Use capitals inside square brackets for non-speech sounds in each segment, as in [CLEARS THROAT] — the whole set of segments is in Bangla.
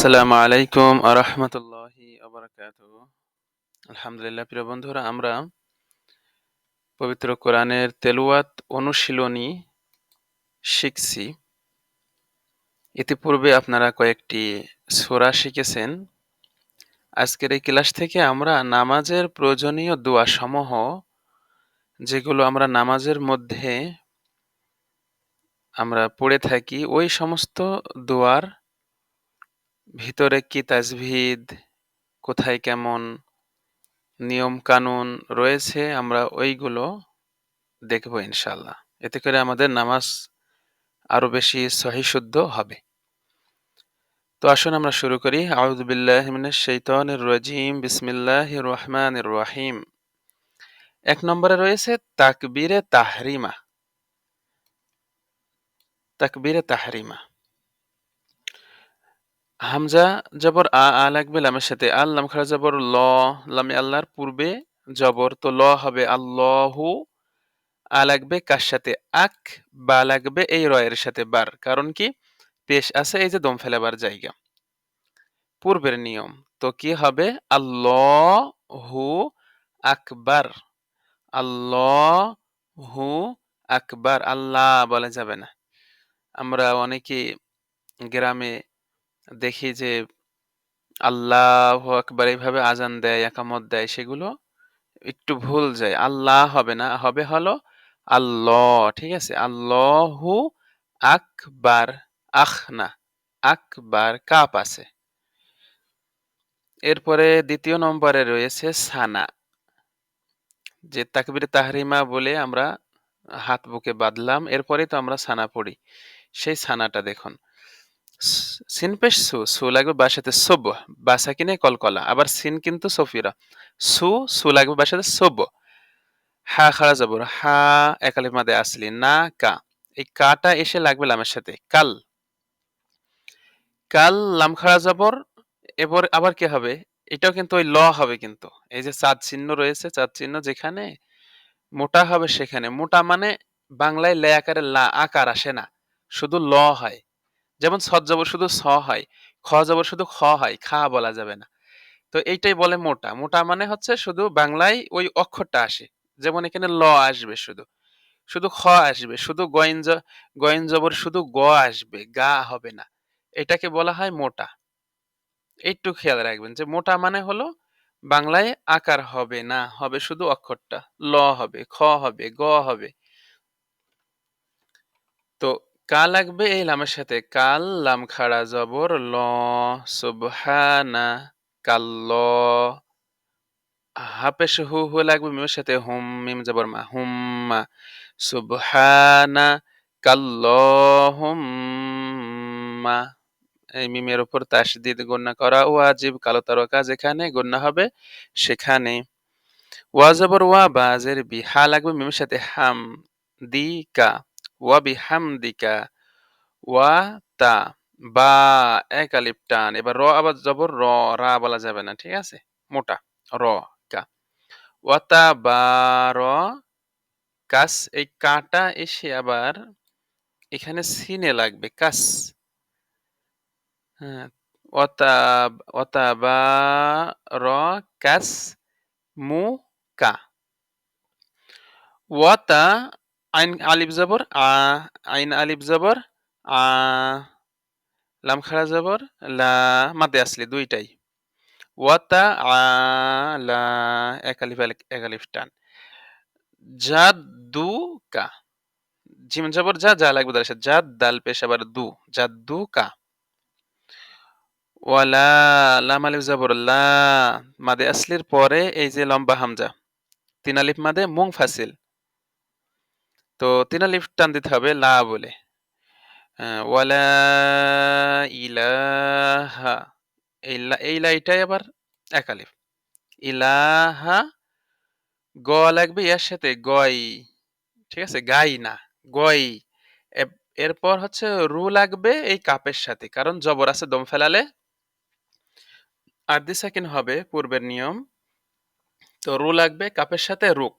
আসসালামু আলাইকুম আরহামতুল্লাহি আলহামদুলিল্লাহ, প্রিয় বন্ধুরা, আমরা পবিত্র কোরআনের তেলুয়াত অনুশীলনী শিখছি। ইতিপূর্বে আপনারা কয়েকটি সোরা শিখেছেন। আজকের এই ক্লাস থেকে আমরা নামাজের প্রয়োজনীয় দোয়া সমূহ যেগুলো আমরা নামাজের মধ্যে আমরা পড়ে থাকি, ওই সমস্ত দোয়ার ভিতরে কি তাজভিদ, কোথায় কেমন নিয়ম কানুন রয়েছে, আমরা ওইগুলো দেখব ইনশাল্লাহ এতে করে আমাদের নামাজ আরও বেশি সহিশুদ্ধ হবে। তো আসুন আমরা শুরু করি। আউদুবিল্লাহ শৈতানির রাজিম। বিসমিল্লাহ রহমান রহিম। এক নম্বরে রয়েছে তাকবীরে তাহরিমা। তাকবীরে তাহরিমা। হামজা জবর আ আ লাগবে লামের সাথে। আল লাম খারা জবর ল, লামে আল্লাহর পূর্বে জবর। তো ল হবে আল্লাহু, আ লাগবে কার সাথে? আক, বা লাগবে এই রয়ের সাথে বার। কারণ কি? পেশ আছে এই যে দম ফেলাবার জায়গা। পূর্বের নিয়ম। তো কি হবে? আল্লাহু আকবার। আল্লাহ হু আকবার। আল্লাহ বলা যাবে না। আমরা অনেকে গ্রামে দেখি যে আল্লাহ আকবার এইভাবে আজান দেয়, একামত দেয়, সেগুলো একটু ভুল যায়। আল্লাহ হবে না, হবে হলো আল্লাহ, ঠিক আছে? আল্লাহু আকবার আখ না আকবার কাপ আছে। এরপরে দ্বিতীয় নম্বরে রয়েছে সানা, যে তাকবির তাহরিমা বলে আমরা হাত বুকে বাঁধলাম। এরপরেই তো আমরা সানা পড়ি। সেই সানাটা দেখুন। সিন পেশ সু সু লাগবে বাসাতে সব, বাসা কিনে কলকলা, আবার সিন কিন্তু সফিরা। সু সু লাগবে বাসাতে সব। হা খাড়া যাবর হা একালিফ মাদে আসলি, না কা। এই কাটা এসে লাগবে লামের সাথে, কাল। কাল লাম খাড়া যাবর এবার আবার কি হবে? এটাও কিন্তু ওই ল হবে কিন্তু। এই যে চাঁদ চিহ্ন রয়েছে, চাঁদ চিহ্ন যেখানে, মোটা হবে সেখানে। মোটা মানে বাংলায় লে আকারে লা, আকার আসে না। শুধু ল হয়। যেমন সৎ জবর শুধু স হয়, খ জবর শুধু খ হয়, খা বলা যাবে না। তো এইটাই বলে মোটা। মোটা মানে হচ্ছে শুধু বাংলায় ওই অক্ষরটা আসে। যেমন এখানে ল আসবে শুধু। শুধু খ আসবে, শুধু গয়েন গয়েন জবর শুধু গ আসবে, গা হবে না। এটাকে বলা হয় মোটা। একটু খেয়াল রাখবেন যে মোটা মানে হলো বাংলায় আকার হবে না, হবে শুধু অক্ষরটা। ল হবে, খ হবে, গ হবে। কা লাগবে? এই লামের সাথে। কাল লাম খাড়া জবর ল, সুবহানা কাল্ল হাপেশ হু হু লাগবে মিমের সাথে। হুম, মিম জবর মা। হুম্মা, সুবহানা হুম্মা। এই মিমের উপর তাসদিদ গণ্য করা ওয়াজিব। কালো তারকা যেখানে গণ্য হবে সেখানে। ওয়া জবর ওয়া বাজের বিহা লাগবে মিমের সাথে। হাম দিকা ওয়া বিহামদিকা ওয়া তা, বা এক টান এবার র আবার জবর র, রা বলা যাবে না, ঠিক আছে? মোটা, র, কা। ওয়াতা বা, র, কাস, এই কাটা এসে আবার এখানে সিনে লাগবে, কাস। হ্যাঁ ওয়াতা বা, র, কাস, মু, কা। ওয়াতা আইন আলিফ জবর আ আইন আলিফ জবর আ লাম খাড়া জবর লা মাদে আসলে দুইটাই ওয়াতা আ লা এক আলিফ এক আলিফ টান জাদু কা জিম জবর যা যা লাগবে তার সাথে জাদ দাল পেশ আবার দু জাদু কা ওয়ালা লাম আলিফ জবর লা মাদে আসলির পরে এই যে লম্বা হামজা তিন আলিফ মাদে মুং ফাসিল তো তিন আলিফ টান দিতে হবে, লা বলে। ওয়ালা ইলাহা, এই লা, এই লাইটাই আবার এক আলিফ ইলাহা, গ লাগবে, ইয়ার সাথে গই, ঠিক আছে? গাই না, গই। এরপর হচ্ছে রু লাগবে এই কাপের সাথে, কারণ জবর আছে, দম ফেলালে। আর্দি সেকেন্ড হবে পূর্বের নিয়ম। তো রু লাগবে, কাপের সাথে রুক।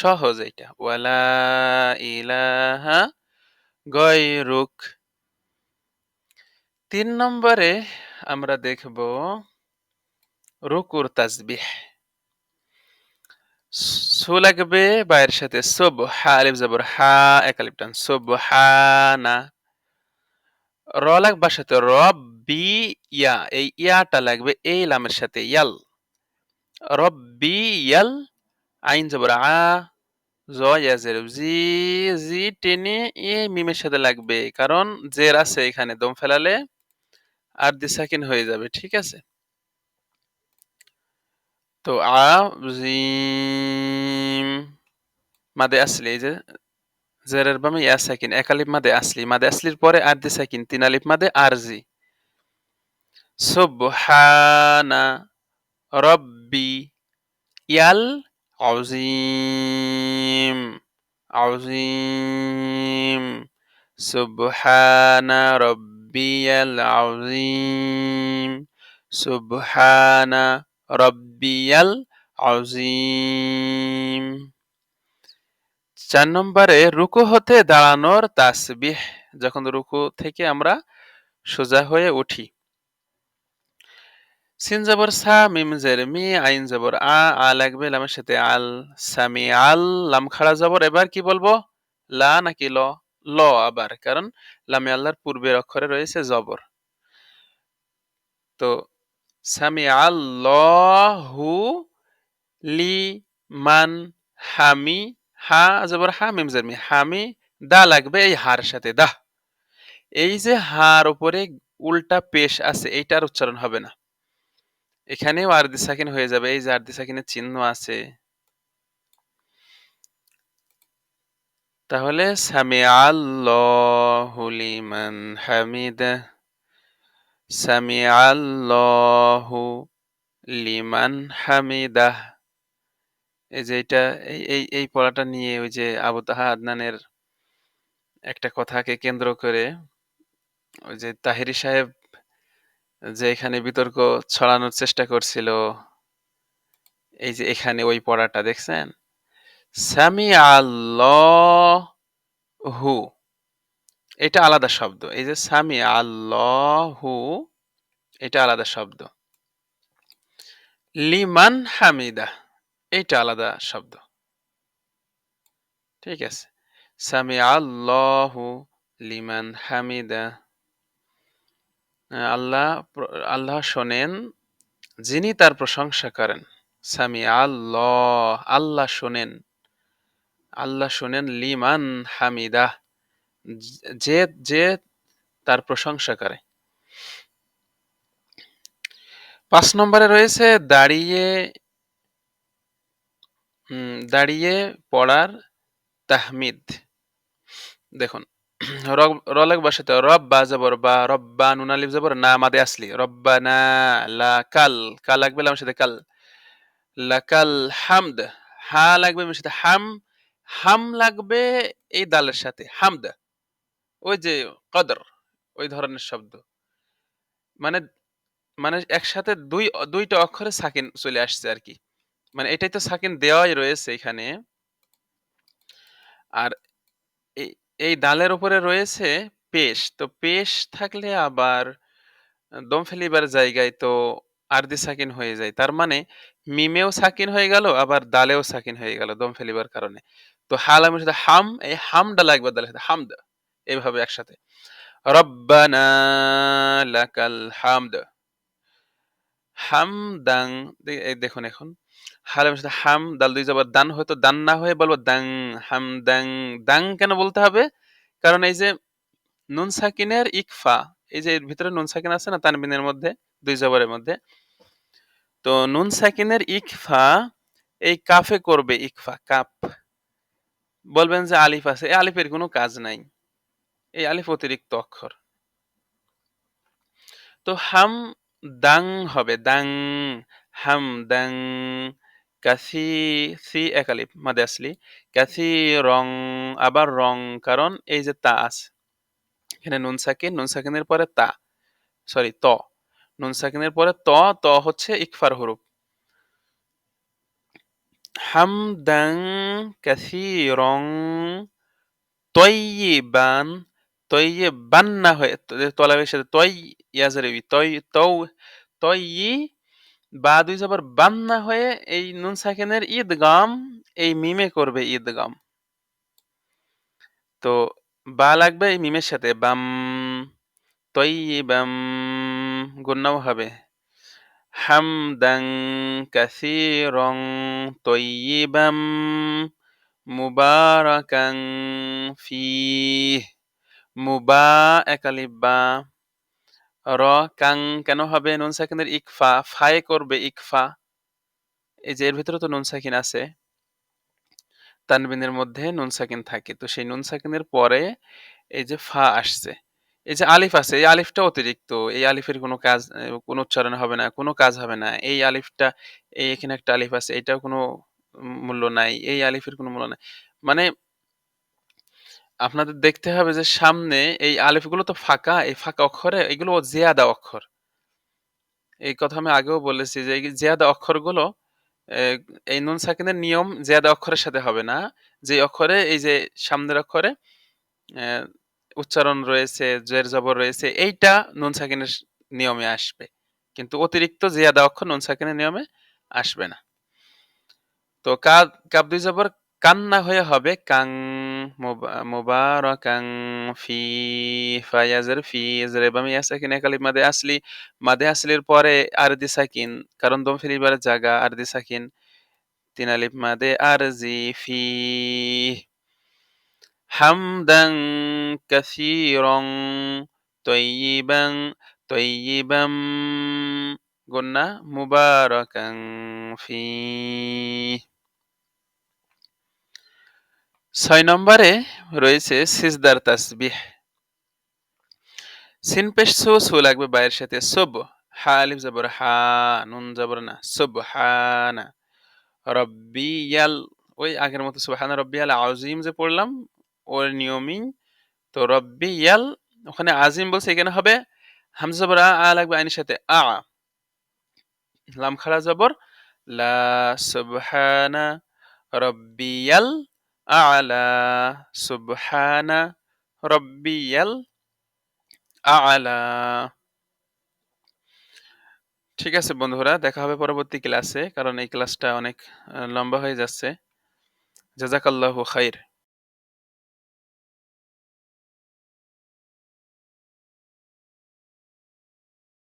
সহজ এটা ওয়া লা ইলাহা গায়রুক। তিন নম্বরে আমরা দেখব রুকুর তাসবিহ। সু লাগবে বায়ের সাথে সুব হা আলিফ জবর হা, এক আলিফ টান, সুবহানা। র লাগবে সাথে রব্বি ইয়া, এই ইয়াটা লাগবে এই লামের সাথে ইয়াল। রব্বি ইয়াল আইন জবর আ জ ইয়াজের জি জি, টেনে এ মিমের সাথে লাগবে। কারণ জের আছে এখানে, দম ফেলালে আর দি সাকিন হয়ে যাবে, ঠিক আছে? তো আ জিম মাদে আসলি, এই যে জেরের বামে ইয়া সাকিন এক মাদে আসলি, মাদে আসলির পরে আর দি সাকিন তিন আলিফ মাদে আরজি সুবহানা রব্বি ইয়াল আযীম আযীম সুবহানা রব্বিয়াল আযীম সুবহানা রব্বিয়াল আযীম চার নম্বরে রুকু হতে দাঁড়ানোর তাসবিহ। যখন রুকু থেকে আমরা সোজা হয়ে উঠি সিন জবর সা মিম জের মি আইন জবর আ আ লাগবে, লামের সাথে আল, সামি আল, লাম খাড়া জবর, এবার কি বলব? লা নাকি ল? ল আবার, কারণ লামে আল্লাহর পূর্বের অক্ষরে রয়েছে জবর। তো সামি আল্লাহু লি মান হামি হা জবর, হা, মিম জের মি হামি দা লাগবে এই হার সাথে, দাহ। এই যে হার উপরে উল্টা পেশ আছে, এইটার উচ্চারণ হবে না। এখানেও আরদি সাকিন হয়ে যাবে, এই যে আরদি সাকিনের চিহ্ন আছে। তাহলে সামি আল্লাহু লিমান হামিদা সামি আল্লাহু লিমান হামিদাহ এই যে এটা এই এই পড়াটা নিয়ে ওই যে আবু তাহা আদনানের একটা কথাকে কেন্দ্র করে ওই যে তাহিরি সাহেব যে এখানে বিতর্ক ছড়ানোর চেষ্টা করছিল। এই যে এখানে ওই পড়াটা দেখছেন? সামি আল্লাহু এটা আলাদা শব্দ। এই যে সামি আল্লাহু এটা আলাদা শব্দ। লিমান হামিদা, এটা আলাদা শব্দ। ঠিক আছে। সামি আল্লাহু লিমান হামিদা। আল্লাহ আল্লাহ শোনেন, যিনি তার প্রশংসা করেন। সামি আল্লাহ আল্লাহ শোনেন। আল্লাহ শোনেন লিমান হামিদা, যে যে তার প্রশংসা করে। পাঁচ নম্বরে রয়েছে দাঁড়িয়ে দাঁড়িয়ে পড়ার তাহমিদ। দেখুন [CLEARS THROAT] রলেক বাসাতে রব বা জবর বা রব্বা নুন আলিফ জবর, না মাদে আসলি। রব্বা না লা কাল কাল লাগবে লামের সাথে কাল। লাকাল হামদ, হা লাগবে সাথে হাম। হাম লাগবে এই দালের সাথে। হামদ, ওই যে কদর, ওই ধরনের শব্দ। মানে মানে একসাথে দুই, দুইটা অক্ষরে সাকিন চলে আসছে আর কি। মানে এটাই তো সাকিন দেওয়াই রয়েছে এখানে। আর এই ডালের উপরে রয়েছে পেশ তো পেশ থাকলে আবার দম ফেলিবার জায়গায় তো আরদি সাকিন হয়ে যায়। তার মানে মিমেও সাকিন হয়ে গেল, আবার দালেও সাকিন হয়ে গেল দম ফেলিবার কারণে। তো হাল আমি সাথে হাম, এই হামডা লাগবে দালের সাথে, হামদ এইভাবে একসাথে। রব্বানা লাকাল হামদ। হামদাং দেখুন এখন। হালের সাথে হাম, দাল দুই যাবার দান হয়তো দান না হয়ে বলব দাং, হাম, দাং দাং কেন বলতে হবে? কারণ এই যে নুন সাকিনের ইকফা, এই যে এর ভিতরে নুন সাকিন আছে না, তানবিনের মধ্যে, দুই জবরের মধ্যে। তো নুন সাকিনের ইকফা, এই কাফে করবে ইকফা, কাপ। বলবেন যে আলিফ আছে, এই আলিফের কোনো কাজ নাই। এই আলিফ অতিরিক্ত অক্ষর। তো হাম দাং হবে, দাং হাম দাং কাসি সি একালিপ মাদে আসলি কাসি রং, আবার রং কারণ এই যে তা আছে। এখানে নুন সাকিন, নুন সাকিনের পরে তা, সরি, ত। নুন সাকিনের পরে ত ত হচ্ছে ইকফার হরুপ হামদাং কাসিরং তৈবান তৈবান না হয়ে তলাবের সাথে তৈ ইয়াজারেবি তৈ, তৌ তৈ বা দুই জবর বান না হয়ে এই নুন সাকিনের ঈদগাম এই মিমে করবে ঈদগাম তো বা লাগবে এই মিমের সাথে, বাম তৈবাম গুন্নাও হবে। হামদাং কাসিরং তৈবাম মুবারাকাং ফি মুবা একালিফ বা র, কাং, কেন হবে? নুন সাকিনের ইকফা ফায়ে করবে ইকফা এই যে এর ভিতরে তো নুন সাকিন আছে। তানবিনের মধ্যে নুন সাকিন থাকে। তো সেই নুন সাকিনের পরে এই যে ফা আসছে। এই যে আলিফ আছে, এই আলিফটা অতিরিক্ত। এই আলিফের কোনো কাজ, কোনো উচ্চারণ হবে না, কোনো কাজ হবে না। এই আলিফটা, এই এখানে একটা আলিফ আছে, এটাও কোনো মূল্য নাই। এই আলিফের কোনো মূল্য নাই। মানে আপনাদের দেখতে হবে যে সামনে এই আলিফগুলো তো ফাঁকা, এই ফাঁকা অক্ষরে এগুলো জিয়াদা অক্ষর। এই কথা আমি আগেও বলেছি যে জিয়াদা অক্ষরগুলো এই নুন সাকিনের নিয়ম জিয়াদা অক্ষরের সাথে হবে না। যে অক্ষরে, এই যে সামনের অক্ষরে উচ্চারণ রয়েছে, জের জবর রয়েছে, এইটা নুন সাকিনের নিয়মে আসবে। কিন্তু অতিরিক্ত জিয়াদা অক্ষর নুন সাকিনের নিয়মে আসবে না। তো কাব কাব দুই জবর কান্না হয়ে হবে, কাং মুবারাকাং ফি ফায়াজের ফি জেরেবাম ইয়াসাকিন একালিফ মাদে আসলি মাদে আসলির পরে আরদি সাকিন কারণ দম ফিলিবারের জায়গা আরদি সাকিন তিন আলিফ মাদে আরজি ফি হামদাং কাসীরং তয়্যিবাং তয়্যিবাম গুন্না মুবারাকাং ফি ছয় নম্বরে রয়েছে সিজদার তাসবিহ। সিন পেশ সু সু লাগবে বাইয়ের সাথে। সব হা আলিফ জবর হা, নুন জবর না। সব হা না। রব্বিয়াল ওই আগের মতো সুবহানা রব্বিয়াল আজিম যে পড়লাম, ওর নিয়মই তো রব্বিয়াল ওখানে আজিম বলছে এখানে হবে, হামজা জবর আ লাগবে আইনের সাথে। আ লাম খাড়া জবর, লা সুবহানা রব্বিয়াল আলা সুবহানা রব্বিয়াল আলা ঠিক আছে বন্ধুরা, দেখা হবে পরবর্তী ক্লাসে কারণ এই ক্লাসটা অনেক লম্বা হয়ে যাচ্ছে। জাজাকাল্লাহু খাইর।